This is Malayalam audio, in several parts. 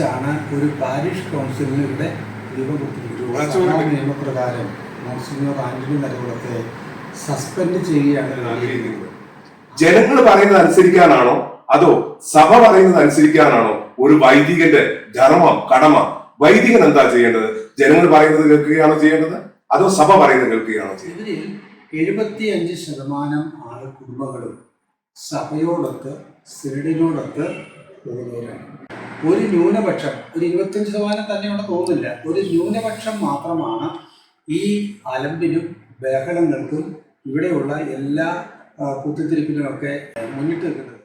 അനുസരിച്ചാണ് ഒരു പാരിഷ് കൗൺസിലിന് ഇവിടെ രൂപം കൊടുത്തിരിക്കുന്നത്. നിയമപ്രകാരം മോൺസിഞ്ഞോർ ആന്റണി നരകുളത്തെ സസ്പെൻഡ് ചെയ്യുകയാണ് ജനങ്ങൾ പറയുന്നത് അനുസരിക്കാനാണോ? അതോ സഭ പറയുന്നത് അനുസരിക്കാനാണോ? ഒരു വൈദികന്റെ ധർമ്മം കടമ. വൈദികൻ എന്താ ചെയ്യേണ്ടത്? ജനങ്ങൾ പറയുന്നത് കേൾക്കുകയാണോ ചെയ്യേണ്ടത്? അതോ സഭ പറയുന്നത് കേൾക്കുകയാണോ ചെയ്യേണ്ടത്? എഴുപത്തി എഴുപത്തിയഞ്ച് ശതമാനം ആൾ കുടുംബങ്ങളും സഭയോടൊത്ത് സിനഡിനോടൊത്ത് പോകുന്നവരാണ്. ഒരു ന്യൂനപക്ഷം ഒരു ഇരുപത്തഞ്ച് ശതമാനം തന്നെയുള്ള തോന്നുന്നില്ല ഒരു ന്യൂനപക്ഷം മാത്രമാണ് ഈ അലമ്പിനും ബഹളങ്ങൾക്കും ഇവിടെയുള്ള എല്ലാ കുത്തിത്തിരിപ്പിനുമൊക്കെ മുന്നിട്ട് നിൽക്കുന്നത്.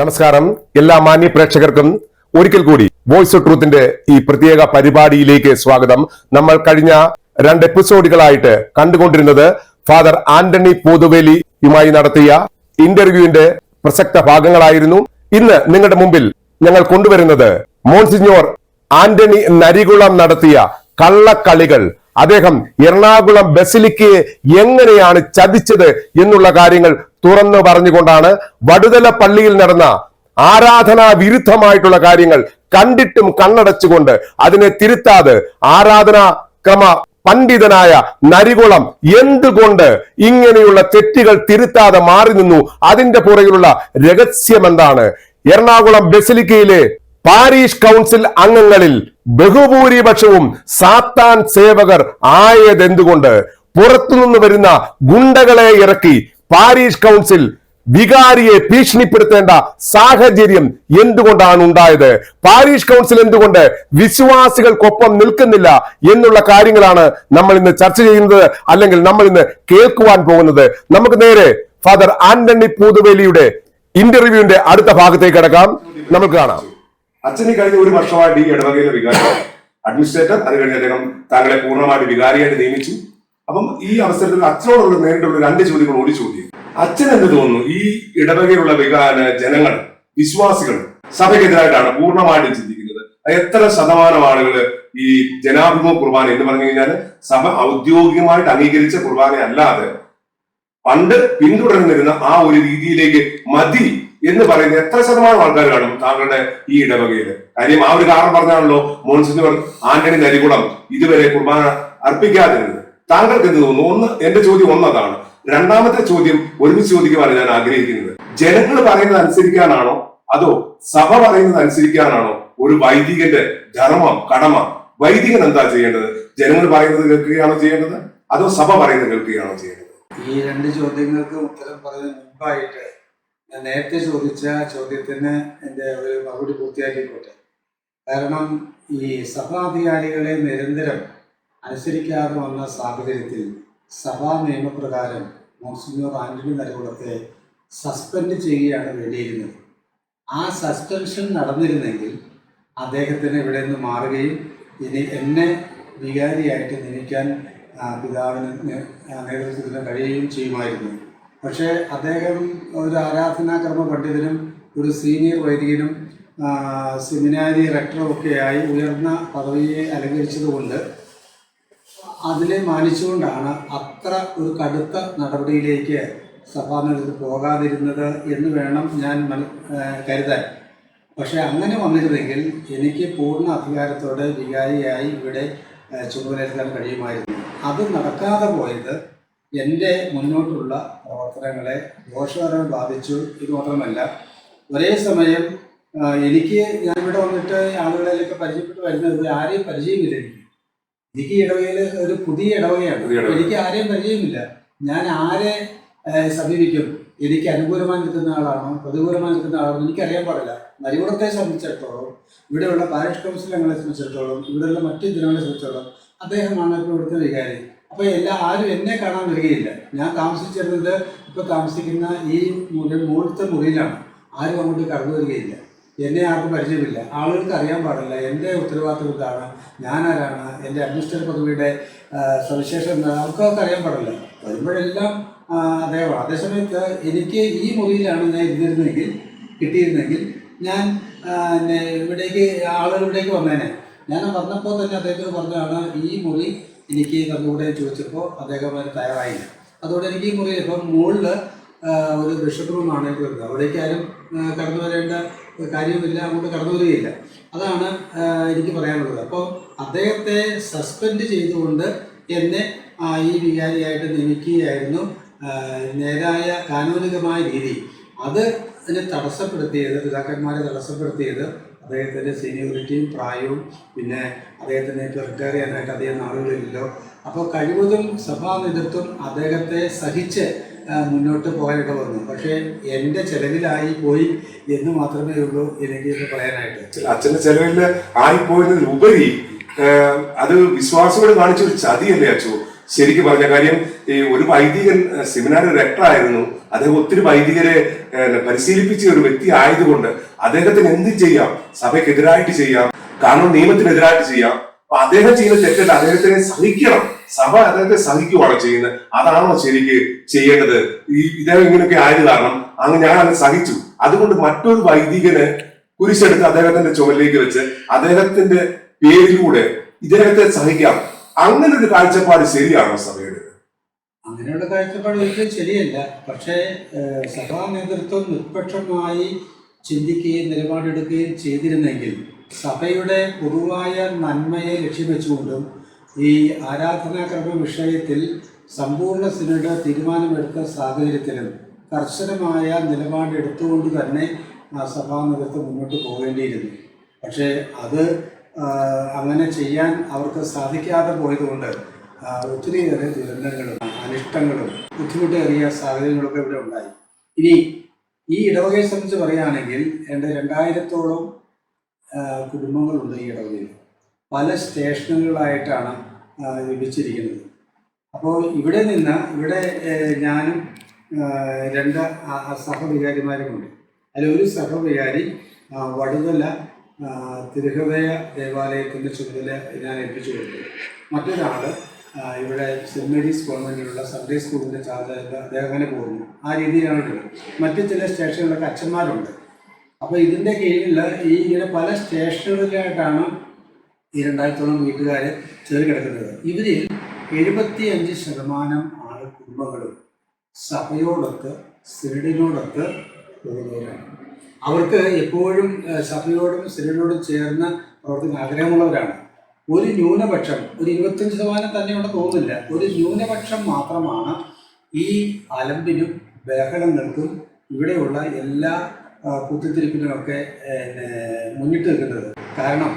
നമസ്കാരം. എല്ലാ മാന്യ പ്രേക്ഷകർക്കും ഒരിക്കൽ കൂടി വോയിസ് ഓഫ് ട്രൂത്തിന്റെ ഈ പ്രത്യേക പരിപാടിയിലേക്ക് സ്വാഗതം. നമ്മൾ കഴിഞ്ഞ രണ്ട് എപ്പിസോഡുകളായിട്ട് കണ്ടുകൊണ്ടിരുന്നത് ഫാദർ ആന്റണി പോതുവേലിയുമായി നടത്തിയ ഇന്റർവ്യൂവിന്റെ പ്രസക്ത ഭാഗങ്ങളായിരുന്നു. ഇന്ന് നിങ്ങളുടെ മുമ്പിൽ ഞങ്ങൾ കൊണ്ടുവരുന്നത് മോൺസിഞ്ഞോർ ആന്റണി നരികുളം നടത്തിയ കള്ളക്കളികൾ. അദ്ദേഹം എറണാകുളം ബസിലിക്കയെ എങ്ങനെയാണ് ചതിച്ചത് എന്നുള്ള കാര്യങ്ങൾ തുറന്നു പറഞ്ഞുകൊണ്ടാണ് വടുതല പള്ളിയിൽ നടന്ന ആരാധനാ വിരുദ്ധമായിട്ടുള്ള കാര്യങ്ങൾ കണ്ടിട്ടും കണ്ണടച്ചുകൊണ്ട് അതിനെ തിരുത്താതെ ആരാധനാ ക്രമ പണ്ഡിതനായ നരികുളം എന്തുകൊണ്ട് ഇങ്ങനെയുള്ള തെറ്റുകൾ തിരുത്താതെ മാറി നിന്നു? അതിന്റെ പുറകിലുള്ള രഹസ്യം എന്താണ് എറണാകുളം ബസിലിക്കയിലെ പാരീഷ് കൗൺസിൽ അംഗങ്ങളിൽ ബഹുഭൂരിപക്ഷവും സാത്താൻ സേവകർ ആയതെന്തുകൊണ്ട്? പുറത്തുനിന്ന് വരുന്ന ഗുണ്ടകളെ ഇറക്കി പാരീഷ് കൗൺസിൽ വികാരിയെ ഭീഷണിപ്പെടുത്തേണ്ട സാഹചര്യം എന്തുകൊണ്ടാണ് ഉണ്ടായത്? പാരീഷ് കൗൺസിൽ എന്തുകൊണ്ട് വിശ്വാസികൾക്കൊപ്പം നിൽക്കുന്നില്ല എന്നുള്ള കാര്യങ്ങളാണ് നമ്മൾ ഇന്ന് ചർച്ച ചെയ്യുന്നത് അല്ലെങ്കിൽ നമ്മൾ ഇന്ന് കേൾക്കുവാൻ പോകുന്നത്. നമുക്ക് നേരെ ഫാദർ ആന്റണി പൂതുവേലിയുടെ ഇന്റർവ്യൂവിന്റെ അടുത്ത ഭാഗത്തേക്ക് കിടക്കാം. നമുക്ക് കാണാം. അച്ഛന് കഴിഞ്ഞ ഒരു വർഷമായിട്ട് ഈ ഇടവകയിലെ വികാരി അഡ്മിനിസ്ട്രേറ്റർ അത് കഴിഞ്ഞ് അദ്ദേഹം താങ്കളെ പൂർണമായിട്ട് വികാരിയായിട്ട് നിയമിച്ചു. അപ്പം ഈ അവസരത്തിൽ അച്ഛനോടുള്ള നേരിട്ടുള്ള രണ്ട് ചോദ്യങ്ങൾ ഓടി ചോദ്യം അച്ഛൻ എന്ന് തോന്നുന്നു? ഈ ഇടവകയിലുള്ള വികാര ജനങ്ങൾ വിശ്വാസികൾ സഭയ്ക്കെതിരായിട്ടാണ് പൂർണമായിട്ടും ചിന്തിക്കുന്നത്. എത്ര ശതമാനം ആളുകൾ ഈ ജനാഭിമുഖ കുർബാന എന്ന് പറഞ്ഞു കഴിഞ്ഞാൽ സഭ ഔദ്യോഗികമായിട്ട് അംഗീകരിച്ച കുർബാന അല്ലാതെ പണ്ട് പിന്തുടർന്നിരുന്ന ആ ഒരു രീതിയിലേക്ക് മതി എന്ന് പറയുന്ന എത്ര ശതമാനം ആൾക്കാർ കാണും താങ്കളുടെ ഈ ഇടവകയിൽ. കാര്യം ആ ഒരു കാരണം പറഞ്ഞാണല്ലോ മോൺസിനോർ ആന്റണി നരികുളം ഇതുവരെ കുർബാന അർപ്പിക്കാതിരുന്നത്. താങ്കൾക്ക് എന്ത് തോന്നുന്നു? ഒന്ന് എന്റെ ചോദ്യം ഒന്നതാണ്. രണ്ടാമത്തെ ചോദ്യം ഒരുമിച്ച് ചോദിക്കുവാണ് ഞാൻ ആഗ്രഹിക്കുന്നത്. ജനങ്ങൾ പറയുന്നത് അനുസരിക്കാനാണോ? അതോ സഭ പറയുന്നത് അനുസരിക്കാനാണോ? ഒരു വൈദികന്റെ ധർമ്മം കടമ. വൈദികൻ എന്താ ചെയ്യേണ്ടത്? ജനങ്ങൾ പറയുന്നത് കേൾക്കുകയാണോ ചെയ്യേണ്ടത്? അതോ സഭ പറയുന്നത് കേൾക്കുകയാണോ ചെയ്യേണ്ടത്? ഈ രണ്ട് ചോദ്യങ്ങൾക്ക് ഉത്തരം പറയുന്ന മുമ്പായിട്ട് ഞാൻ നേരത്തെ ചോദിച്ച ചോദ്യത്തിന് എന്റെ ഒരു മറുപടി പൂർത്തിയാക്കിക്കോട്ടെ കാരണം ഈ സഭാധികാരികളെ നിരന്തരം അനുസരിക്കാതെ വന്ന സാഹചര്യത്തിൽ സഭാ നിയമപ്രകാരം മോൺസിഞ്ഞോർ ആന്റണി നരകുളത്തെ സസ്പെൻഡ് ചെയ്യുകയാണ് വേണ്ടിയിരുന്നത്. ആ സസ്പെൻഷൻ നടന്നിരുന്നെങ്കിൽ അദ്ദേഹത്തിന് ഇവിടെ നിന്ന് മാറുകയും ഇനി എന്നെ വികാരിയായിട്ട് നിയമിക്കാൻ പിതാവിന് നേതൃത്വത്തിന് കഴിയുകയും ചെയ്യുമായിരുന്നു. പക്ഷേ അദ്ദേഹം ഒരു ആരാധനാക്രമ പണ്ഡിതനും ഒരു സീനിയർ വൈദികനും സെമിനാരി റെക്ടറും ഒക്കെയായി ഉയർന്ന പദവിയെ അലങ്കരിച്ചതുകൊണ്ട് അതിനെ മാനിച്ചുകൊണ്ടാണ് അത്ര ഒരു കടുത്ത നടപടിയിലേക്ക് സഭാ നേതൃത്വം പോകാതിരുന്നത് എന്ന് വേണം ഞാൻ മന കരുതാൻ. പക്ഷേ അങ്ങനെ വന്നിരുന്നെങ്കിൽ എനിക്ക് പൂർണ അധികാരത്തോടെ വികാരിയായി ഇവിടെ ചുമതല ചുമതലയെടുക്കാൻ കഴിയുമായിരുന്നു. അത് നടക്കാതെ പോയത് എന്റെ മുന്നോട്ടുള്ള പ്രവർത്തനങ്ങളെ ദോഷകരമായി ബാധിച്ചു ഇത് മാത്രമല്ല ഒരേ സമയം എനിക്ക് ഞാൻ ഇവിടെ വന്നിട്ട് ആളുകളിലേക്ക് പരിചയപ്പെട്ട് വരുന്നത് ആരെയും പരിചയമില്ല എനിക്ക്. എനിക്ക് ഇടവകയിൽ ഒരു പുതിയ ഇടവകയാണ്. എനിക്ക് ആരെയും പരിചയമില്ല. ഞാൻ ആരെ സമീപിക്കും? എനിക്ക് അനുകൂലമായി നിൽക്കുന്ന ആളാണോ? പ്രതികൂലമായി നിൽക്കുന്ന ആളാണോ? എനിക്കറിയാൻ പാടില്ല. നരികുളത്തെ സംബന്ധിച്ചിടത്തോളം ഇവിടെയുള്ള പാരിഷ് കൗൺസിൽ അംഗങ്ങളെ സംബന്ധിച്ചിടത്തോളം ഇവിടെയുള്ള മറ്റു ജനങ്ങളെ സംബന്ധിച്ചിടത്തോളം അദ്ദേഹമാണ് ഇപ്പോൾ ഇവിടുത്തെ വികാരി. അപ്പോൾ എല്ലാ ആരും എന്നെ കാണാൻ വരികയില്ല. ഞാൻ താമസിച്ചിരുന്നത് ഇപ്പോൾ താമസിക്കുന്ന ഈ മുറി മുകളിലത്തെ മുറിയിലാണ്. ആരും അങ്ങോട്ട് കടന്നു വരികയില്ല. എന്നെ ആർക്കും പരിചയമില്ല. ആളുകൾക്ക് അറിയാൻ പാടില്ല. എന്റെ ഉത്തരവാദിത്വം ഇതാണ്. ഞാനാരാണ്? എന്റെ അഡ്മിനിസ്ട്രേറ്റർ പദവിയുടെ സവിശേഷം എന്താണ്? അവർക്കൊക്കെ അറിയാൻ പാടില്ല. വരുമ്പോഴെല്ലാം അതേപോലെ. അതേസമയത്ത് എനിക്ക് ഈ മുറിയിലാണ് ഞാൻ ഇരുന്നിരുന്നെങ്കിൽ കിട്ടിയിരുന്നെങ്കിൽ ഞാൻ ഇവിടേക്ക് ആളുകൾ ഇവിടേക്ക് വന്നേനെ. ഞാൻ വന്നപ്പോൾ തന്നെ അദ്ദേഹത്തിന് പറഞ്ഞതാണ് ഈ മുറി എനിക്ക് തന്നുകൂടെ ചോദിച്ചപ്പോൾ അദ്ദേഹം തയ്യാറായില്ല. അതുകൊണ്ട് എനിക്ക് ഈ മുറി ഇപ്പം മുകളിൽ ഒരു ബിഷപ്പ് റൂമാണ് എനിക്ക് വരുന്നത് അവിടേക്ക് ആരും കടന്നു വരേണ്ട കാര്യമില്ല അങ്ങോട്ട് കടന്നു വരികയില്ല. അതാണ് എനിക്ക് പറയാനുള്ളത്. അപ്പോൾ അദ്ദേഹത്തെ സസ്പെൻഡ് ചെയ്തുകൊണ്ട് എന്നെ ഈ വികാരിയായിട്ട് നിയമിക്കുകയായിരുന്നു. നേരായ കാനൂനികമായ രീതി. അത് അതിനെ തടസ്സപ്പെടുത്തിയത് പിതാക്കന്മാരെ തടസ്സപ്പെടുത്തിയത് അദ്ദേഹത്തിന്റെ സീനിയോറിറ്റിയും പ്രായവും പിന്നെ അദ്ദേഹത്തിന്റെ റിട്ടയർ ചെയ്യാനായിട്ട് അധികം നാളുകളില്ലല്ലോ അപ്പോൾ കഴിവതും സഭാ നേതൃത്വം അദ്ദേഹത്തെ സഹിച്ച് മുന്നോട്ട് പോകാനൊക്കെ വന്നു. പക്ഷേ എന്റെ ചെലവിലായി പോയി എന്ന് മാത്രമേ ഉള്ളൂ ഇത് പറയാനായിട്ട് അച്ഛന്റെ ചെലവിൽ ആയിപ്പോയതിൽ ഉപരി അത് വിശ്വാസത്തോട് കാണിച്ച ഒരു ചതിയല്ലേ അച്ചു ശരിക്കും പറഞ്ഞ കാര്യം ഈ ഒരു വൈദികൻ സെമിനാർ റെക്ടറായിരുന്നു അദ്ദേഹം ഒത്തിരി വൈദികരെ പരിശീലിപ്പിച്ച ഒരു വ്യക്തി ആയതുകൊണ്ട് അദ്ദേഹത്തിന് എന്ത് ചെയ്യാം? സഭയ്ക്കെതിരായിട്ട് ചെയ്യാം. കാരണം നിയമത്തിനെതിരായിട്ട് ചെയ്യാം. അപ്പൊ അദ്ദേഹം ചെയ്യുന്ന തെറ്റല്ല. അദ്ദേഹത്തിനെ സഹിക്കണം. സഭ അദ്ദേഹത്തെ സഹിക്കുവാണ് ചെയ്യുന്നത്. അതാണോ ശരിക്ക് ചെയ്യേണ്ടത്? ഈ ഇദ്ദേഹം ഇങ്ങനെയൊക്കെ ആയത് കാരണം അങ്ങ് ഞാൻ അത് സഹിച്ചു. അതുകൊണ്ട് മറ്റൊരു വൈദികന് കുരിശെടുത്ത് അദ്ദേഹത്തിന്റെ ചുമലിലേക്ക് വെച്ച് അദ്ദേഹത്തിന്റെ പേരിലൂടെ ഇദ്ദേഹത്തെ സഹിക്കാം. അങ്ങനെ ഒരു കാഴ്ചപ്പാട് ശരിയാണോ സഭയുടെ? അങ്ങനെയുള്ള കാഴ്ചപ്പാട് ഒരിക്കലും ശരിയല്ല. പക്ഷേ സഭാ നേതൃത്വം നിഷ്പക്ഷമായി ചിന്തിക്കുകയും നിലപാടെടുക്കുകയും ചെയ്തിരുന്നെങ്കിൽ സഭയുടെ പൊതുവായ നന്മയെ ലക്ഷ്യം വെച്ചുകൊണ്ടും ഈ ആരാധനാക്രമ വിഷയത്തിൽ സമ്പൂർണ സിനഡ് തീരുമാനമെടുത്ത സാഹചര്യത്തിലും കർശനമായ നിലപാടെടുത്തുകൊണ്ട് തന്നെ സഭാ നേതൃത്വം മുന്നോട്ട് പോകേണ്ടിയിരുന്നു. പക്ഷേ അത് അങ്ങനെ ചെയ്യാൻ അവർക്ക് സാധിക്കാതെ പോയതുകൊണ്ട് ഒത്തിരിയേറെ ദുരന്തങ്ങളും അനിഷ്ടങ്ങളും ബുദ്ധിമുട്ടേറിയ സാഹചര്യങ്ങളൊക്കെ ഇവിടെ ഉണ്ടായി. ഇനി ഈ ഇടവകയെ സംബന്ധിച്ച് പറയുകയാണെങ്കിൽ എന്റെ രണ്ടായിരത്തോളം കുടുംബങ്ങളുണ്ട് ഈ ഇടവകയിൽ. പല സ്റ്റേഷനുകളായിട്ടാണ് വിഭജിച്ചിരിക്കുന്നത് അപ്പോൾ ഇവിടെ നിന്ന് ഇവിടെ ഞാനും രണ്ട് സഹവികാരിമാരുമുണ്ട്. ഒരു സഹവികാരി വടുതല തിരുഹൃദയ ദേവാലയത്തിന്റെ ചുമതല ഞാൻ ഏൽപ്പിച്ചു കൊടുത്തു. മറ്റൊരാൾ ഇവിടെ സെന്റ് മേരീസ് കോൺവെന്റിലുള്ള സൺഡേ സ്കൂളിന്റെ ചാർജ് അദ്ദേഹം അങ്ങനെ പോകുന്നു. ആ രീതിയിലാണ് മറ്റു ചില സ്റ്റേഷനുകളിലൊക്കെ അച്ഛന്മാരുണ്ട്. അപ്പോൾ ഇതിന്റെ കീഴിൽ ഈ ഇങ്ങനെ പല സ്റ്റേഷനുകളിലായിട്ടാണ് ഈ രണ്ടായിരത്തോളം വീട്ടുകാർ ചേർന്ന് കിടക്കുന്നത്. ഇവരിൽ എഴുപത്തി അഞ്ച് ശതമാനം ആൾ കുടുംബങ്ങളും സഭയോടൊത്ത് സിനഡിനോടൊത്ത് പോകുന്നവരാണ് അവർക്ക് എപ്പോഴും സഭയോടും സിനഡിനോടും ചേർന്ന് പ്രവർത്തിക്കുന്ന ആഗ്രഹമുള്ളവരാണ്. ഒരു ന്യൂനപക്ഷം ഒരു ഇരുപത്തഞ്ച് ശതമാനം തന്നെയുണ്ട് തോന്നുന്നില്ല. ഒരു ന്യൂനപക്ഷം മാത്രമാണ് ഈ അലമ്പിനും ബഹളങ്ങൾക്കും ഇവിടെയുള്ള എല്ലാ കുത്തിത്തിരിപ്പിനുമൊക്കെ മുന്നിട്ട് നിൽക്കുന്നത്. കാരണം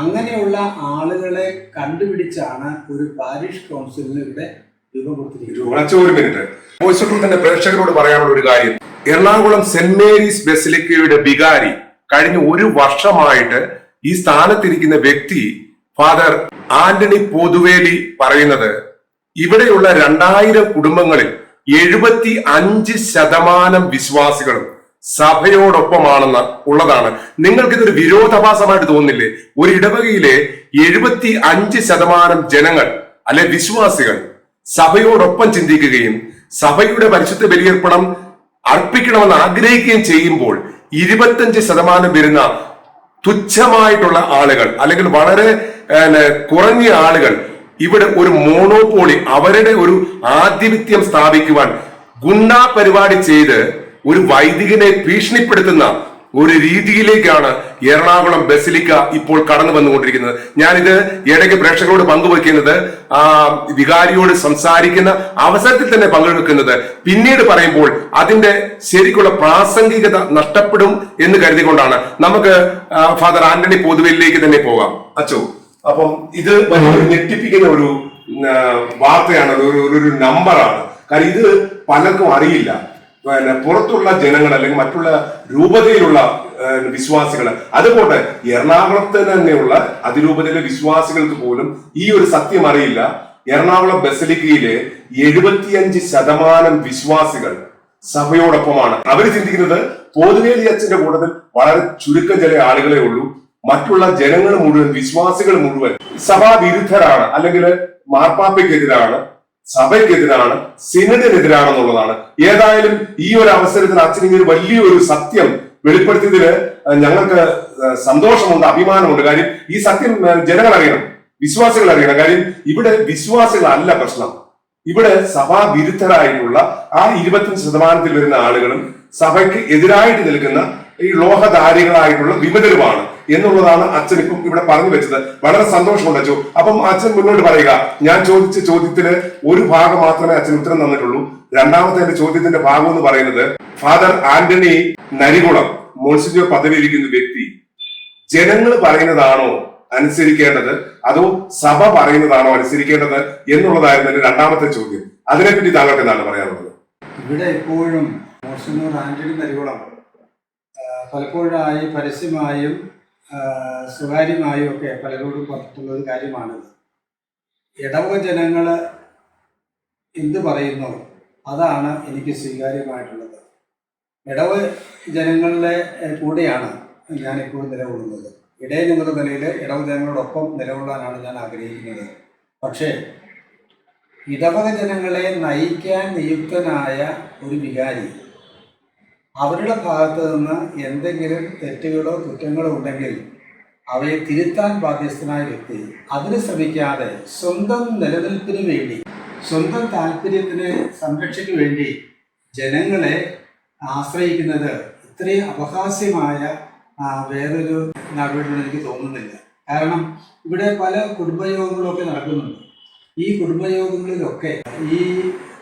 അങ്ങനെയുള്ള ആളുകളെ കണ്ടുപിടിച്ചാണ് ഒരു പാരിഷ് കൗൺസിലിന് ഇവിടെ രൂപം കൊടുത്തിരിക്കുന്നത്. മിനിറ്റ് വോയിസ് പ്രേക്ഷകരോട് പറയാനുള്ള ഒരു കാര്യം. എറണാകുളം സെന്റ് മേരീസ് ബെസിലിക്കയുടെ വികാരി കഴിഞ്ഞ ഒരു വർഷമായിട്ട് ഈ സ്ഥാനത്തിരിക്കുന്ന വ്യക്തി ഫാദർ ആന്റണി പോതുവേലി പറയുന്നത് ഇവിടെയുള്ള രണ്ടായിരം കുടുംബങ്ങളിൽ എഴുപത്തി അഞ്ച് ശതമാനം വിശ്വാസികളും സഭയോടൊപ്പമാണെന്ന് ഉള്ളതാണ്. നിങ്ങൾക്ക് ഇതൊരു വിരോധാഭാസമായിട്ട് തോന്നില്ലേ ഒരു ഇടവകയിലെ എഴുപത്തി അഞ്ച് ശതമാനം ജനങ്ങൾ അല്ലെ വിശ്വാസികൾ സഭയോടൊപ്പം ചിന്തിക്കുകയും സഭയുടെ പരിശുദ്ധ ബലിയർപ്പണം അർപ്പിക്കണമെന്ന് ആഗ്രഹിക്കുകയും ചെയ്യുമ്പോൾ ഇരുപത്തഞ്ച് ശതമാനം വരുന്ന തുച്ഛമായിട്ടുള്ള ആളുകൾ അല്ലെങ്കിൽ വളരെ കുറഞ്ഞ ആളുകൾ ഇവിടെ ഒരു മോണോപോളി അവരുടെ ഒരു ആധിപത്യം സ്ഥാപിക്കുവാൻ ഗുണ്ടാ പരിപാടി ചെയ്ത് ഒരു വൈദികനെ ഭീഷണിപ്പെടുത്തുന്ന ഒരു രീതിയിലേക്കാണ് എറണാകുളം ബസിലിക്ക ഇപ്പോൾ കടന്നു വന്നുകൊണ്ടിരിക്കുന്നത്. ഞാനിത് ഇടയ്ക്ക് പ്രേക്ഷകരോട് പങ്കുവെക്കുന്നത് ആ വികാരിയോട് സംസാരിക്കുന്ന അവസരത്തിൽ തന്നെ പങ്കുവെക്കുന്നത് പിന്നീട് പറയുമ്പോൾ അതിന്റെ ശരിക്കുള്ള പ്രാസംഗികത നഷ്ടപ്പെടും എന്ന് കരുതിക്കൊണ്ടാണ്. നമുക്ക് ഫാദർ ആന്റണി പൊതുവിലേക്ക് തന്നെ പോകാം. അച്ചോ അപ്പം ഇത് ഞെട്ടിപ്പിക്കുന്ന ഒരു വാർത്തയാണ് ഒരു- ഒരു നമ്പറാണ് കാരണം ഇത് പലർക്കും അറിയില്ല. പിന്നെ പുറത്തുള്ള ജനങ്ങൾ അല്ലെങ്കിൽ മറ്റുള്ള രൂപതയിലുള്ള വിശ്വാസികൾ. അതുപോലെ എറണാകുളത്ത് തന്നെയുള്ള അതിരൂപതയിലെ വിശ്വാസികൾക്ക് പോലും ഈ ഒരു സത്യം അറിയില്ല. എറണാകുളം ബസലിക്കയിലെ എഴുപത്തിയഞ്ച് ശതമാനം വിശ്വാസികൾ സഭയോടൊപ്പമാണ്. അവർ ചിന്തിക്കുന്നത് പോതുവേലി അച്ഛന്റെ കൂട്ടത്തിൽ വളരെ ചുരുക്കം ചില ആളുകളെ ഉള്ളൂ. മറ്റുള്ള ജനങ്ങൾ മുഴുവൻ വിശ്വാസികൾ മുഴുവൻ സഭാവിരുദ്ധരാണ് അല്ലെങ്കിൽ മാർപ്പാപ്പയ്ക്കെതിരാണ് സഭയ്ക്കെതിരാണ് സിനഡിനെതിരാണെന്നുള്ളതാണ്. ഏതായാലും ഈ ഒരു അവസരത്തിൽ അച്ഛൻ ഇങ്ങനെ വലിയൊരു സത്യം വെളിപ്പെടുത്തിയതിൽ അഹ് ഞങ്ങൾക്ക് സന്തോഷമുണ്ട് അഭിമാനമുണ്ട്. കാര്യം ഈ സത്യം ജനങ്ങൾ അറിയണം വിശ്വാസികൾ അറിയണം കാര്യം ഇവിടെ വിശ്വാസികളല്ല പ്രശ്നം. ഇവിടെ സഭാ വിരുദ്ധരായിട്ടുള്ള ആ ഇരുപത്തഞ്ച് ശതമാനത്തിൽ വരുന്ന ആളുകളും സഭയ്ക്ക് എതിരായിട്ട് നിൽക്കുന്ന ഈ ലോഹധാരികളായിട്ടുള്ള വിമതരുമാണ് എന്നുള്ളതാണ് അച്ഛൻ ഇപ്പം ഇവിടെ പറഞ്ഞു വെച്ചത്. വളരെ സന്തോഷമുണ്ട് അച്ചു അപ്പം അച്ഛൻ മുന്നോട്ട് പറയുക. ഞാൻ ചോദിച്ച ചോദ്യത്തിന് ഒരു ഭാഗം മാത്രമേ അച്ഛൻ ഉത്തരം തന്നിട്ടുള്ളൂ. രണ്ടാമത്തെ എന്റെ ചോദ്യത്തിന്റെ ഭാഗം എന്ന് പറയുന്നത് ഫാദർ ആന്റണി നരികുളം മോൺസിജോ പദവി ഇരിക്കുന്ന വ്യക്തി ജനങ്ങൾ പറയുന്നതാണോ അനുസരിക്കേണ്ടത്? അതോ സഭ പറയുന്നതാണോ അനുസരിക്കേണ്ടത്? എന്നുള്ളതായിരുന്നു എന്റെ രണ്ടാമത്തെ ചോദ്യം. അതിനെപ്പറ്റി താങ്കൾക്ക് എന്താണ് പറയാനുള്ളത്? ഇവിടെ ഇപ്പോഴും ആന്റണി നരികുളം പലപ്പോഴായി പരസ്യമായും സ്വകാര്യമായും ഒക്കെ പലരോടും പറഞ്ഞിട്ടുള്ള ഒരു കാര്യമാണിത് ഇടവ ജനങ്ങൾ എന്ത് പറയുന്നു അതാണ് എനിക്ക് സ്വീകാര്യമായിട്ടുള്ളത്. ഇടവ ജനങ്ങളുടെ കൂടെയാണ് ഞാനിപ്പോൾ നിലകൊള്ളുന്നത്. ഇടയിൽ നിന്നുള്ള നിലയിൽ ഇടവ ജനങ്ങളോടൊപ്പം നിലകൊള്ളാനാണ് ഞാൻ ആഗ്രഹിക്കുന്നത്. പക്ഷേ ഇടവക ജനങ്ങളെ നയിക്കാൻ നിയുക്തനായ ഒരു വികാരി അവരുടെ ഭാഗത്ത് നിന്ന് എന്തെങ്കിലും തെറ്റുകളോ കുറ്റങ്ങളോ ഉണ്ടെങ്കിൽ അവയെ തിരുത്താൻ ബാധ്യസ്ഥനായ വ്യക്തി അതിന് ശ്രമിക്കാതെ സ്വന്തം നിലനിൽപ്പിന് വേണ്ടി സ്വന്തം താല്പര്യത്തിന് സംരക്ഷയ്ക്ക് വേണ്ടി ജനങ്ങളെ ആശ്രയിക്കുന്നത് ഇത്രയും അപഹാസ്യമായ വേറൊരു നടപടിയാണ് എനിക്ക് തോന്നുന്നില്ല. കാരണം ഇവിടെ പല കുടുംബയോഗങ്ങളൊക്കെ നടക്കുന്നുണ്ട്. ഈ കുടുംബയോഗങ്ങളിലൊക്കെ ഈ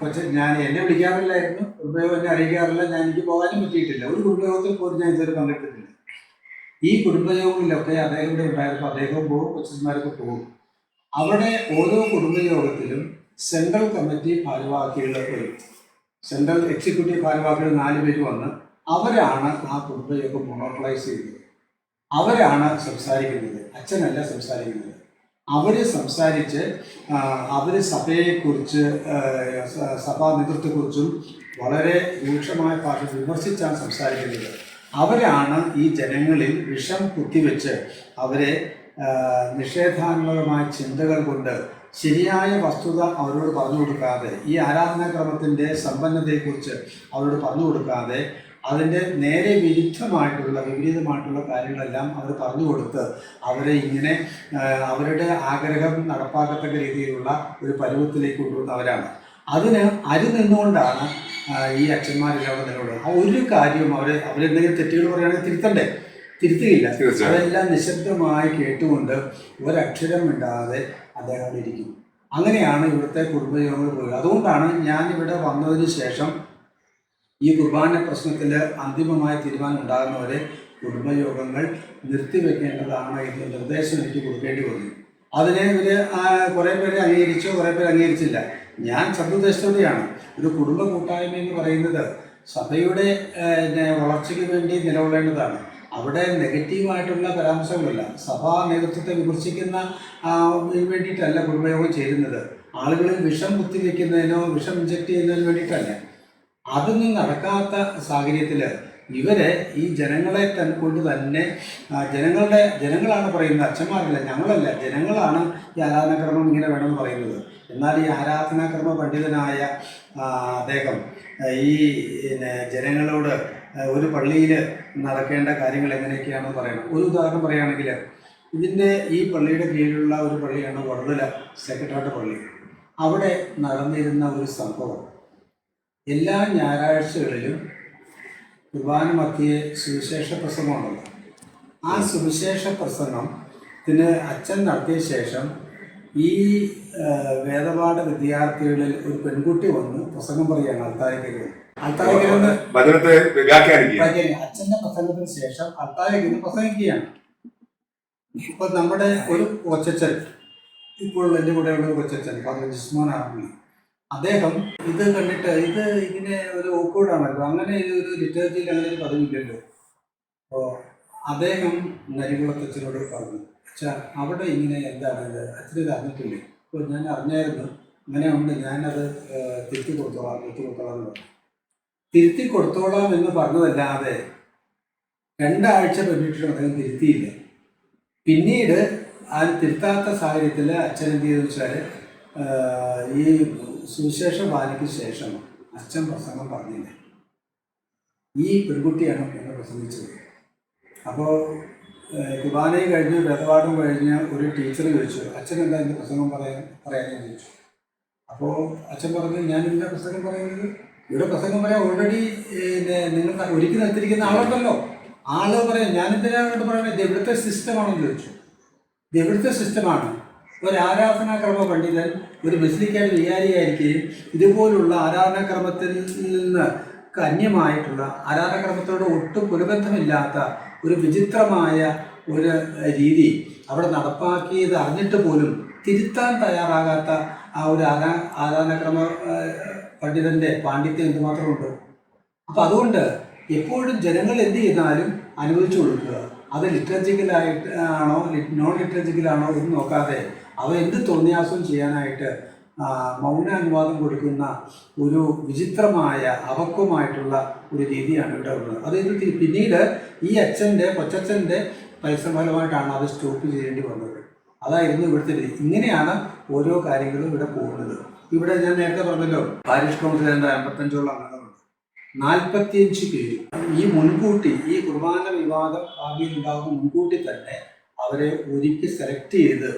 കൊച്ച ഞാൻ എന്നെ വിളിക്കാറില്ലായിരുന്നു. കുടുംബയോഗം എന്നെ അറിയിക്കാറില്ല. ഞാൻ എനിക്ക് പോകാനും പറ്റിയിട്ടില്ല. ഒരു കുടുംബയോഗത്തിൽ പോലും ഞാൻ ഇതുവരെ പങ്കെടുത്തിട്ടില്ല ഈ കുടുംബയോഗങ്ങളിലൊക്കെ അദ്ദേഹം ഇവിടെ ഉണ്ടായിരുന്നു അദ്ദേഹവും പോകും കൊച്ചന്മാരൊക്കെ പോകും. അവിടെ ഓരോ കുടുംബയോഗത്തിലും സെൻട്രൽ കമ്മിറ്റി ഭാരവാഹികൾ വരും സെൻട്രൽ എക്സിക്യൂട്ടീവ് ഭാരവാഹികൾ നാല് പേര് വന്ന് അവരാണ് ആ കുടുംബയോഗം മോണോട്ടലൈസ് ചെയ്തത് അവരാണ് സംസാരിക്കുന്നത്. അച്ഛനല്ല സംസാരിക്കുന്നത്. അവർ സംസാരിച്ച് അവർ സഭയെക്കുറിച്ച് സഭാ നേതൃത്വത്തെക്കുറിച്ചും വളരെ രൂക്ഷമായ ഭാഷ വിമർശിച്ചാണ് സംസാരിക്കുന്നത്. അവരാണ് ഈ ജനങ്ങളിൽ വിഷം കുത്തിവെച്ച് അവരെ നിഷേധാത്മകമായ ചിന്തകൾ കൊണ്ട് ശരിയായ വസ്തുത അവരോട് പറഞ്ഞു കൊടുക്കാതെ ഈ ആരാധനാക്രമത്തിന്റെ സമ്പന്നതയെക്കുറിച്ച് അവരോട് പറഞ്ഞു കൊടുക്കാതെ അതിന്റെ നേരെ വിരുദ്ധമായിട്ടുള്ള വിപരീതമായിട്ടുള്ള കാര്യങ്ങളെല്ലാം അവർ പറഞ്ഞു കൊടുത്ത് അവരെ ഇങ്ങനെ അവരുടെ ആഗ്രഹം നടപ്പാക്കത്തക്ക രീതിയിലുള്ള ഒരു പരുവത്തിലേക്ക് കൊണ്ടുവന്നവരാണ് അതിന് അരി നിന്നുകൊണ്ടാണ് ഈ അച്ഛന്മാരെല്ലാം നിലകൊള്ളുന്നത് ആ ഒരു കാര്യവും അവർ അവരെന്തെങ്കിലും തെറ്റുകൾ പറയുകയാണെങ്കിൽ തിരുത്തണ്ടേ? തിരുത്തുകയില്ല. അതെല്ലാം നിശബ്ദമായി കേട്ടുകൊണ്ട് ഒരക്ഷരം ഇടാതെ അദ്ദേഹം ഇരിക്കും അങ്ങനെയാണ് ഇവിടുത്തെ കുടുംബയോഗങ്ങൾ പോയത്. അതുകൊണ്ടാണ് ഞാൻ ഇവിടെ വന്നതിന് ശേഷം ഈ കുർബാന പ്രശ്നത്തിൽ അന്തിമമായ തീരുമാനം ഉണ്ടാകുന്നവരെ കുടുംബയോഗങ്ങൾ നിർത്തിവെക്കേണ്ടതാണ് എന്ന് നിർദ്ദേശം എനിക്ക് കൊടുക്കേണ്ടി വന്നു. അതിനെ ഇവർ ആ, കുറേ പേര് അംഗീകരിച്ചു കുറേ പേര് അംഗീകരിച്ചില്ല. ഞാൻ സതുദ്ദേശത്തോടെയാണ് ഒരു കുടുംബ കൂട്ടായ്മ എന്ന് പറയുന്നത് സഭയുടെ വളർച്ചയ്ക്ക് വേണ്ടി നിലകൊള്ളേണ്ടതാണ്. അവിടെ നെഗറ്റീവായിട്ടുള്ള പരാമർശങ്ങളല്ല. സഭാ നേതൃത്വത്തെ വിമർശിക്കുന്ന വേണ്ടിയിട്ടല്ല കുടുംബയോഗം ചേരുന്നത്. ആളുകളിൽ വിഷം കുത്തിവെക്കുന്നതിനോ വിഷം ഇഞ്ചക്ട് ചെയ്യുന്നതിനോ വേണ്ടിയിട്ടല്ല. അതൊന്നും നടക്കാത്ത സാഹചര്യത്തിൽ ഇവരെ ഈ ജനങ്ങളെ തന്നെ കൊണ്ട് തന്നെ ജനങ്ങളുടെ ജനങ്ങളാണ് പറയുന്നത് അച്ഛന്മാരല്ല ഞങ്ങളല്ല ജനങ്ങളാണ് ഈ ആരാധനാക്രമം ഇങ്ങനെ വേണമെന്ന് പറയുന്നത്. എന്നാൽ ഈ ആരാധനാക്രമ പണ്ഡിതനായ അദ്ദേഹം ഈ പിന്നെ ജനങ്ങളോട് ഒരു പള്ളിയിൽ നടക്കേണ്ട കാര്യങ്ങൾ എങ്ങനെയൊക്കെയാണെന്ന് പറയണം. ഒരു ഉദാഹരണം പറയുകയാണെങ്കിൽ ഇതിന്റെ ഈ പള്ളിയുടെ കീഴിലുള്ള ഒരു പള്ളിയാണ് വള്ളുല സെക്രട്ടറിയുടെ പള്ളി. അവിടെ നടന്നിരുന്ന ഒരു സംഭവം എല്ലാ ഞായറാഴ്ചകളിലും കുർബാന മത്തിയെ സുവിശേഷ പ്രസംഗമുണ്ടല്ലോ. ആ സുവിശേഷ പ്രസംഗത്തിന് അച്ഛൻ നടത്തിയ ശേഷം ഈ വേദപാഠ വിദ്യാർത്ഥികളിൽ ഒരു പെൺകുട്ടി വന്ന് പ്രസംഗം പറയുകയാണ് വചനത്തെ വ്യാഖ്യാനിക്കുക അച്ഛന്റെ പ്രസംഗത്തിന് ശേഷം അൾത്താരയ്ക്ക് പ്രസംഗിക്കുകയാണ്. ഇപ്പൊ നമ്മുടെ ഒരു കൊച്ചച്ഛൻ ഇപ്പോൾ എന്റെ കൂടെയുള്ള ഒരു കൊച്ചച്ഛൻ ഫാദർ ജിസ്മോൻ ആർമി. അദ്ദേഹം ഇത് കണ്ടിട്ട് ഇത് ഇങ്ങനെ ഒരു ഓക്കോഡാണല്ലോ അങ്ങനെ ഒരു ലിറ്ററേച്ചറിൽ അങ്ങനെ ഒരു പദവിയില്ലല്ലോ അപ്പോൾ അദ്ദേഹം നരികുളത്തച്ഛനോട് പറഞ്ഞു അച്ഛാ അവിടെ ഇങ്ങനെ എന്താണ് ഇത്? അച്ഛൻ ഇത് അറിഞ്ഞിട്ടില്ലേ? അപ്പോൾ ഞാൻ അറിഞ്ഞായിരുന്നു. അങ്ങനെ ഉണ്ട്. ഞാനത് തിരുത്തി കൊടുത്തോളാം തിരുത്തി കൊടുത്തോളാം എന്ന് പറഞ്ഞു. തിരുത്തി കൊടുത്തോളാം എന്ന് പറഞ്ഞതല്ലാതെ രണ്ടാഴ്ച പ്രതീക്ഷിച്ചു അദ്ദേഹം തിരുത്തിയില്ല. പിന്നീട് ആ തിരുത്താത്ത സാഹചര്യത്തിൽ അച്ഛൻ എന്ത് ചെയ്തെന്ന് വെച്ചാൽ ഈ സുവിശേഷ ബാലയ്ക്ക് ശേഷം അച്ഛൻ പ്രസംഗം പറഞ്ഞില്ല. ഈ പെൺകുട്ടിയാണ് എന്നെ പ്രസംഗിച്ചത്. അപ്പോൾ കുർബാനയും കഴിഞ്ഞ് വേദപാഠം കഴിഞ്ഞ് ഒരു ടീച്ചർ ചോദിച്ചു അച്ഛൻ എന്താ എന്റെ പ്രസംഗം പറയാൻ പറയാനെന്ന് ചോദിച്ചു. അപ്പോൾ അച്ഛൻ പറഞ്ഞു ഞാൻ എന്റെ പ്രസംഗം പറയുന്നത് ഇവിടെ പ്രസംഗം പറയാൻ ഓൾറെഡി നിങ്ങൾ ഒരുക്കി നിർത്തിയിരിക്കുന്ന ആളുണ്ടല്ലോ. ആൾ പറയാം ഞാനെന്തിനാണ് പറയുന്നത്? എവിടുത്തെ സിസ്റ്റമാണെന്ന് ചോദിച്ചു. എവിടുത്തെ സിസ്റ്റമാണ് ഒരു ആരാധനാക്രമ പണ്ഡിതൻ ഒരു ബസിലിക്കാൻ വികാരിയായിരിക്കുകയും ഇതുപോലുള്ള ആരാധനാക്രമത്തിൽ നിന്ന് അന്യമായിട്ടുള്ള ആരാധനാക്രമത്തോട് ഒട്ടും പുരബന്ധമില്ലാത്ത ഒരു വിചിത്രമായ ഒരു രീതി അവിടെ നടപ്പാക്കിയത് അറിഞ്ഞിട്ട് പോലും തിരുത്താൻ തയ്യാറാകാത്ത ആ ഒരു ആരാ ആരാധനാക്രമ പണ്ഡിതന്റെ പാണ്ഡിത്യം എന്തുമാത്രമുണ്ട്? അപ്പം അതുകൊണ്ട് എപ്പോഴും ജനങ്ങൾ എന്ത് ചെയ്താലും അനുവദിച്ചു കൊടുക്കുക. അത് ലിറ്ററജിക്കലായിട്ട് ആണോ നോൺ ലിറ്ററജിക്കലാണോ എന്ന് നോക്കാതെ അവ എന്ത് തോന്നിയാസവും ചെയ്യാനായിട്ട് മൗന അനുവാദം കൊടുക്കുന്ന ഒരു വിചിത്രമായ അവക്വമായിട്ടുള്ള ഒരു രീതിയാണ് ഇവിടെ ഉള്ളത്. അത് ഇത് പിന്നീട് ഈ അച്ഛന്റെ കൊച്ചച്ഛന്റെ പരിശ്രമഫലമായിട്ടാണ് അത് സ്റ്റോപ്പ് ചെയ്യേണ്ടി വന്നത്. അതായിരുന്നു ഇവിടുത്തെ രീതി. ഇങ്ങനെയാണ് ഓരോ കാര്യങ്ങളും ഇവിടെ പോകുന്നത്. ഇവിടെ ഞാൻ നേരത്തെ പറഞ്ഞല്ലോ പാരിഷ് കൗൺസിൽ അമ്പത്തഞ്ചോളം അംഗങ്ങളുണ്ട്. നാൽപ്പത്തിയഞ്ച് പേര്. ഈ മുൻകൂട്ടി ഈ കുർബാന വിവാദം ഭാവിയിൽ ഉണ്ടാകുന്ന മുൻകൂട്ടി തന്നെ അവരെ ഒരുക്കി സെലക്ട് ചെയ്ത്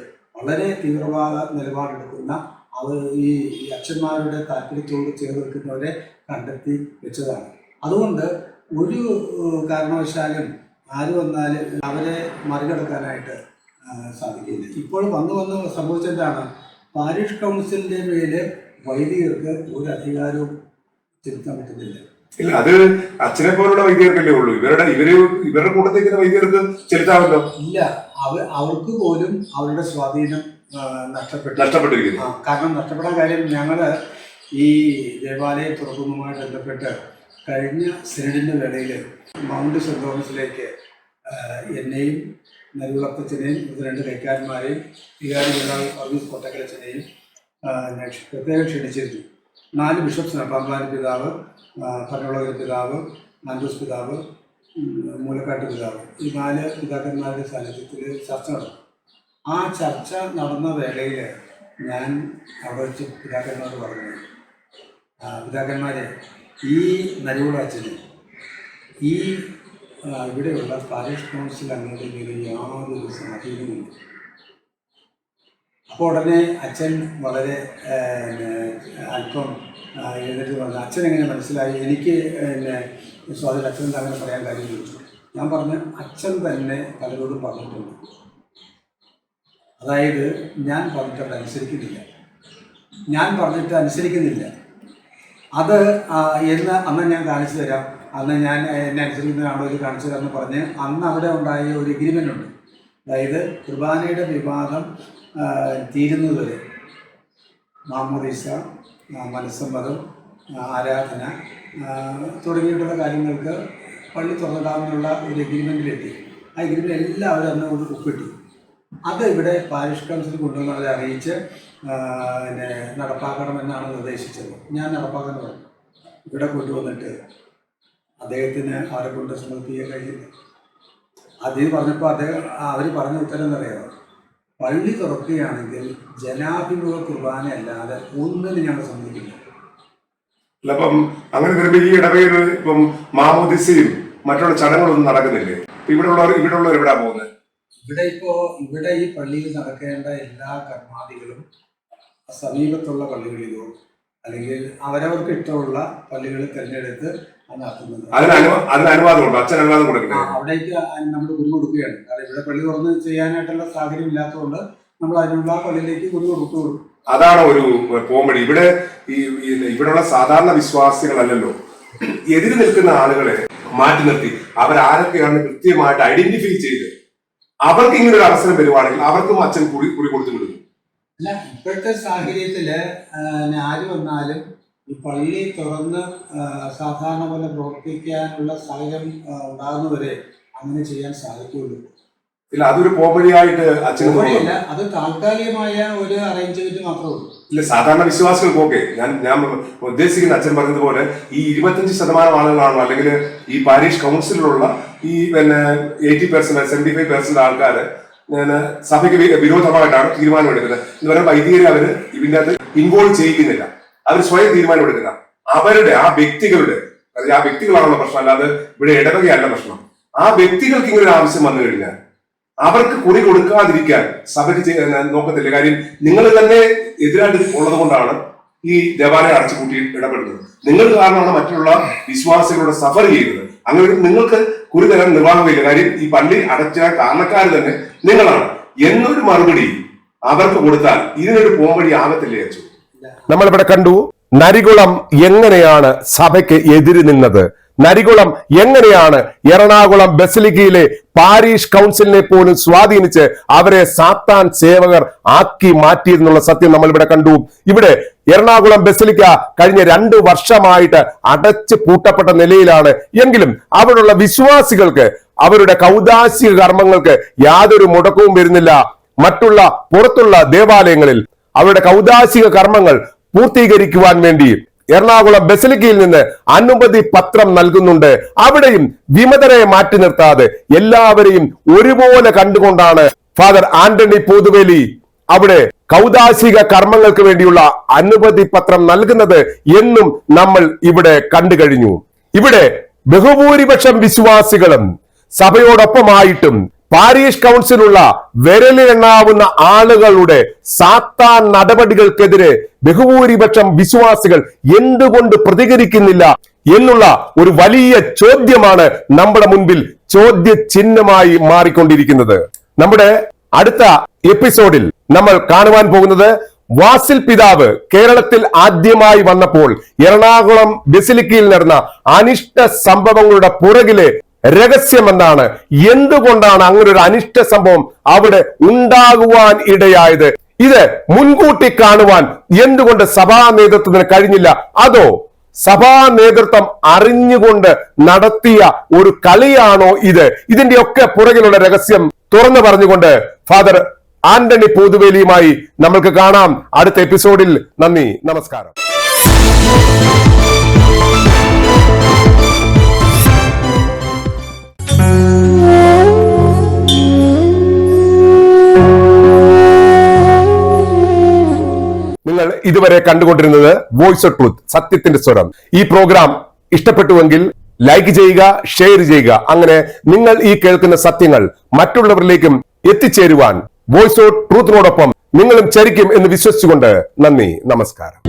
വളരെ തീവ്രവാദ നിലപാടെടുക്കുന്ന അവർ ഈ അച്ഛന്മാരുടെ താല്പര്യത്തോട് ചേർക്കുന്നവരെ കണ്ടെത്തി വെച്ചതാണ്. അതുകൊണ്ട് ഒരു കാരണവശാലും ആര് വന്നാലും അവരെ മറികടക്കാനായിട്ട് സാധിക്കില്ല. ഇപ്പോൾ വന്നു വന്ന് സംഭവിച്ചെന്താണ്? പാരിഷ് കൗൺസിലിന്റെ പേര് വൈദികർക്ക് ഒരു അധികാരവും ചെലുത്താൻ പറ്റുന്നില്ല. ഇല്ല അത് അച്ഛനെ പോലുള്ള വൈദികർക്കല്ലേ ഉള്ളൂ. ഇവരുടെ ഇവർ ഇവരുടെ കൂട്ടത്തേക്ക് വൈദികർക്ക് ചെലുത്താമല്ലോ? ഇല്ല. അവ അവർക്ക് പോലും അവരുടെ സ്വാധീനം നഷ്ടപ്പെട്ടു. നഷ്ടപ്പെട്ടിരിക്കുന്നു. കാരണം നഷ്ടപ്പെടാൻ കാര്യം ഞങ്ങൾ ഈ ദേവാലയ തുറക്കുന്നതുമായി ബന്ധപ്പെട്ട് കഴിഞ്ഞ സിനഡിന്റെ വേളയിൽ മൗണ്ട് സെന്റ് തോമസിലേക്ക് എന്നെയും നെല്ലുറപ്പച്ചനെയും ഇത് രണ്ട് കൈക്കാരന്മാരെയും വികാരി ജനറൽ വർഗീസ് കൊട്ടക്കലച്ചനെയും പ്രത്യേകം ക്ഷണിച്ചിരുന്നു. നാല് ബിഷപ്സ് പാമ്പാനി പിതാവ് ആ, ഭരണോളകര പിതാവ് ആൻഡ്രൂസ് പിതാവ് മൂലക്കാട്ട് പിതാവ് ഈ നാല് പിതാക്കന്മാരുടെ സാന്നിധ്യത്തിൽ ചർച്ച നടന്നു. ആ ചർച്ച നടന്ന വേളയിൽ ഞാൻ അവിടെ വെച്ച് പിതാക്കന്മാരോട് പറഞ്ഞു. പിതാക്കന്മാരെ ഈ നരുവുള്ള അച്ഛന് ഈ ഇവിടെയുള്ള പാരീഷ് കൗൺസിൽ അംഗങ്ങളുടെ മേലെ യാതൊരു സ്വാധീനമില്ല അപ്പോൾ ഉടനെ അച്ഛൻ വളരെ അല്പം എഴുന്നേറ്റ് പറഞ്ഞു അച്ഛൻ എങ്ങനെ മനസ്സിലായി? എനിക്ക് പിന്നെ സ്വാധീനം അച്ഛൻ എന്താ അങ്ങനെ പറയാൻ കാര്യം ചോദിച്ചു. ഞാൻ പറഞ്ഞ അച്ഛൻ തന്നെ പലരോടും പറഞ്ഞിട്ടുണ്ട്. അതായത് ഞാൻ പറഞ്ഞിട്ട് അനുസരിക്കുന്നില്ല. ഞാൻ പറഞ്ഞിട്ട് അനുസരിക്കുന്നില്ല. അത് എന്ന് അന്ന് ഞാൻ കാണിച്ചു തരാം. അന്ന് ഞാൻ എന്നെ അനുസരിക്കുന്നതാണോ ഇത് കാണിച്ചു തരാമെന്ന് പറഞ്ഞ് അന്ന് അവിടെ ഉണ്ടായ ഒരു എഗ്രിമെന്റ് ഉണ്ട്. അതായത് കുർബാനയുടെ വിവാദം തീരുന്നതുവരെ മാമോദീസ മനസ്സമ്മതം ആരാധന തുടങ്ങിയിട്ടുള്ള കാര്യങ്ങൾക്ക് പള്ളി തുറന്നിടാമെന്നുള്ള ഒരു എഗ്രിമെന്റിലെത്തി ആ എഗ്രിമെന്റ് എല്ലാവരും അന്ന് കൊണ്ട് ഒപ്പിട്ടു. അത് ഇവിടെ പാരിഷ് കൗൺസിൽ കൊണ്ടുവന്നവരെ അറിയിച്ച് പിന്നെ നടപ്പാക്കണമെന്നാണ് നിർദ്ദേശിച്ചത്. ഞാൻ നടപ്പാക്കാൻ പറഞ്ഞു. ഇവിടെ കൊണ്ടുവന്നിട്ട് അദ്ദേഹത്തിന് അവരെ കൊണ്ട് സമർപ്പിക്കാൻ കഴിയില്ല അതിൽ പറഞ്ഞപ്പോൾ അദ്ദേഹം അവർ പറഞ്ഞ ഉത്തരം എന്നറിയാമോ പള്ളി തുറക്കുകയാണെങ്കിൽ ജനാഭിമുഖ കുർബാന അല്ലാതെ ഒന്നിനും ഞങ്ങൾ സമ്മതിക്കില്ല. അല്ല അപ്പം അങ്ങനെ വരുമ്പോ ഈ ഇടവയിൽ ഇപ്പം മാമോദിസയും മറ്റുള്ള ചടങ്ങുകളൊന്നും നടക്കുന്നില്ലേ? ഇവിടെ ഉള്ളവർ ഇവിടെ ഉള്ളവർ എവിടാ പോകുന്നത് ഇവിടെ ഇപ്പോ ഇവിടെ ഈ പള്ളിയിൽ നടക്കേണ്ട എല്ലാ കർമാദികളും സമീപത്തുള്ള പള്ളികളിലോ അല്ലെങ്കിൽ അവരവർക്ക് ഇഷ്ടമുള്ള പള്ളികൾ തിരഞ്ഞെടുത്ത് നടത്തുന്നത് അവിടേക്ക് നമ്മൾ കുരു കൊടുക്കുകയാണ്. കാരണം ഇവിടെ പള്ളി തുറന്ന് ചെയ്യാനായിട്ടുള്ള സാഹചര്യം ഇല്ലാത്തതുകൊണ്ട് നമ്മൾ അതിനുള്ള പള്ളിയിലേക്ക് കുരു കൊടുത്തു കൊടുക്കും. അതാണ് ഒരു കോമഡി ഇവിടെ ഈ ഇവിടെയുള്ള സാധാരണ വിശ്വാസികളല്ലല്ലോ. എതിര് നിൽക്കുന്ന ആളുകളെ മാറ്റി നിർത്തി. അവരാരൊക്കെയാണ് കൃത്യമായിട്ട് ഐഡന്റിഫൈ ചെയ്ത്. അവർക്ക് ഇങ്ങനെ ഒരു അവസരം വരുവാണെങ്കിൽ അവർക്കും അച്ഛൻ കുറി കുറി കൊടുത്തു വിടുന്നു അല്ല ഇപ്പോഴത്തെ സാഹചര്യത്തിൽ ആര് വന്നാലും ഈ പള്ളി തുറന്ന് സാധാരണ പോലെ പ്രവർത്തിക്കാനുള്ള സാഹചര്യം ഉണ്ടാകുന്നവരെ അങ്ങനെ ചെയ്യാൻ സാധിക്കുകയുള്ളൂ ഇല്ല അതൊരു പോംവഴിയായിട്ട് അച്ഛന് വഴിയല്ല അത് താൽക്കാലികമായ ഒരു അറേഞ്ച്മെന്റ് മാത്രമേ ഉള്ളൂ. ഇല്ല സാധാരണ വിശ്വാസികൾക്ക് ഓക്കെ ഞാൻ ഞാൻ ഉദ്ദേശിക്കുന്ന അച്ഛൻ പറഞ്ഞതുപോലെ ഈ ഇരുപത്തഞ്ച് ശതമാനം ആളുകളാണോ അല്ലെങ്കിൽ ഈ പാരീഷ് കൗൺസിലുള്ള ഈ പിന്നെ eighty percent seventy five percent ആൾക്കാർ സഭയ്ക്ക് വിരോധമായിട്ടാണ് തീരുമാനം എടുക്കുന്നത് എന്ന് പറയുമ്പോൾ വൈദികരെ അവർ ഇതിന്റെ അത് ഇൻവോൾവ് ചെയ്യിക്കുന്നില്ല. അവർ സ്വയം തീരുമാനം എടുക്കുന്ന അവരുടെ ആ വ്യക്തികളുടെ അതായത് ആ വ്യക്തികളാണുള്ള പ്രശ്നം അല്ലാതെ ഇവിടെ ഇടവകയല്ല പ്രശ്നം. ആ വ്യക്തികൾക്ക് ഇങ്ങനെ ഒരു ആവശ്യം വന്നു കഴിഞ്ഞാൽ അവർക്ക് കുറി കൊടുക്കാതിരിക്കാൻ സഭയ്ക്ക് ചെയ്യാൻ നോക്കത്തില്ല. കാര്യം നിങ്ങൾ തന്നെ എതിരായിട്ട് ഉള്ളത് കൊണ്ടാണ് ഈ ദേവാലയം അടച്ചുപൂട്ടി ഇടപെടുന്നത്. നിങ്ങൾ കാരണമാണ് മറ്റുള്ള വിശ്വാസികളുടെ സഫർ ചെയ്യുന്നത്. അങ്ങനെ നിങ്ങൾക്ക് കുറി തരാൻ നിർവാഹമില്ല. കാര്യം ഈ പള്ളി അടച്ച കാരണക്കാർ തന്നെ നിങ്ങളാണ്. എന്നൊരു മറുപടി അവർക്ക് കൊടുത്താൽ ഇതിനൊരു പോംവഴി ആകത്തില്ലേ നമ്മളിവിടെ കണ്ടു നരികുളം എങ്ങനെയാണ് സഭയ്ക്ക് എതിര് നിന്നത്? നരികുളം എങ്ങനെയാണ് എറണാകുളം ബസിലിക്കയിലെ പാരീഷ് കൗൺസിലിനെ പോലും സ്വാധീനിച്ച് അവരെ സാത്താൻ സേവകർ ആക്കി മാറ്റിയെന്നുള്ള സത്യം നമ്മൾ ഇവിടെ കണ്ടു. ഇവിടെ എറണാകുളം ബസിലിക്ക കഴിഞ്ഞ രണ്ടു വർഷമായിട്ട് അടച്ച് പൂട്ടപ്പെട്ട നിലയിലാണ്. എങ്കിലും അവിടെയുള്ള വിശ്വാസികൾക്ക് അവരുടെ കൗദാശിക കർമ്മങ്ങൾക്ക് യാതൊരു മുടക്കവും വരുന്നില്ല. മറ്റുള്ള പുറത്തുള്ള ദേവാലയങ്ങളിൽ അവരുടെ കൗദാശിക കർമ്മങ്ങൾ പൂർത്തീകരിക്കുവാൻ വേണ്ടി എറണാകുളം ബസിലിക്കയിൽ നിന്ന് അനുമതി പത്രം നൽകുന്നുണ്ട്. അവിടെയും വിമതരെ മാറ്റി നിർത്താതെ എല്ലാവരെയും ഒരുപോലെ കണ്ടുകൊണ്ടാണ് ഫാദർ ആന്റണി പൂതുവേലി അവിടെ കൗദാശിക കർമ്മങ്ങൾക്ക് വേണ്ടിയുള്ള അനുമതി പത്രം നൽകുന്നത് എന്നും നമ്മൾ ഇവിടെ കണ്ടു കഴിഞ്ഞു. ഇവിടെ ബഹുഭൂരിപക്ഷം വിശ്വാസികളും സഭയോടൊപ്പമായിട്ടും പാരീഷ് കൗൺസിലുള്ള വിരലിലെണ്ണാവുന്ന ആളുകളുടെ സാത്താൻ നടപടികൾക്കെതിരെ ബഹുഭൂരിപക്ഷം വിശ്വാസികൾ എന്തുകൊണ്ട് പ്രതികരിക്കുന്നില്ല എന്നുള്ള ഒരു വലിയ ചോദ്യമാണ് നമ്മുടെ മുൻപിൽ ചോദ്യ ചിഹ്നമായി മാറിക്കൊണ്ടിരിക്കുന്നത്. നമ്മുടെ അടുത്ത എപ്പിസോഡിൽ നമ്മൾ കാണുവാൻ പോകുന്നത് വാസിൽ പിതാവ് കേരളത്തിൽ ആദ്യമായി വന്നപ്പോൾ എറണാകുളം ബെസിലിക്കയിൽ നടന്ന അനിഷ്ട സംഭവങ്ങളുടെ പുറകിലെ രഹസ്യം എന്താണ് എന്തുകൊണ്ടാണ് അങ്ങനെ ഒരു അനിഷ്ട സംഭവം അവിടെ ഉണ്ടാകുവാൻ ഇടയായത്? ഇത് മുൻകൂട്ടി കാണുവാൻ എന്തുകൊണ്ട് സഭാ നേതൃത്വത്തിന് കഴിഞ്ഞില്ല? അതോ സഭാ നേതൃത്വം അറിഞ്ഞുകൊണ്ട് നടത്തിയ ഒരു കളിയാണോ ഇത്? ഇതിന്റെ ഒക്കെ പുറകിലുള്ള രഹസ്യം തുറന്നു പറഞ്ഞുകൊണ്ട് ഫാദർ ആന്റണി പൂതുവേലിയുമായി നമ്മൾക്ക് കാണാം. അടുത്ത എപ്പിസോഡിൽ നന്ദി നമസ്കാരം. നിങ്ങൾ ഇതുവരെ കണ്ടുകൊണ്ടിരുന്നത് വോയിസ് ഓഫ് ട്രൂത്ത് സത്യത്തിന്റെ സ്വരം. ഈ പ്രോഗ്രാം ഇഷ്ടപ്പെട്ടുവെങ്കിൽ ലൈക്ക് ചെയ്യുക ഷെയർ ചെയ്യുക. അങ്ങനെ നിങ്ങൾ ഈ കേൾക്കുന്ന സത്യങ്ങൾ മറ്റുള്ളവരിലേക്കും എത്തിച്ചേരുവാൻ വോയിസ് ഓഫ് ട്രൂത്തിനോടൊപ്പം നിങ്ങളും ചരിക്കും എന്ന് വിശ്വസിച്ചുകൊണ്ട് നന്ദി നമസ്കാരം.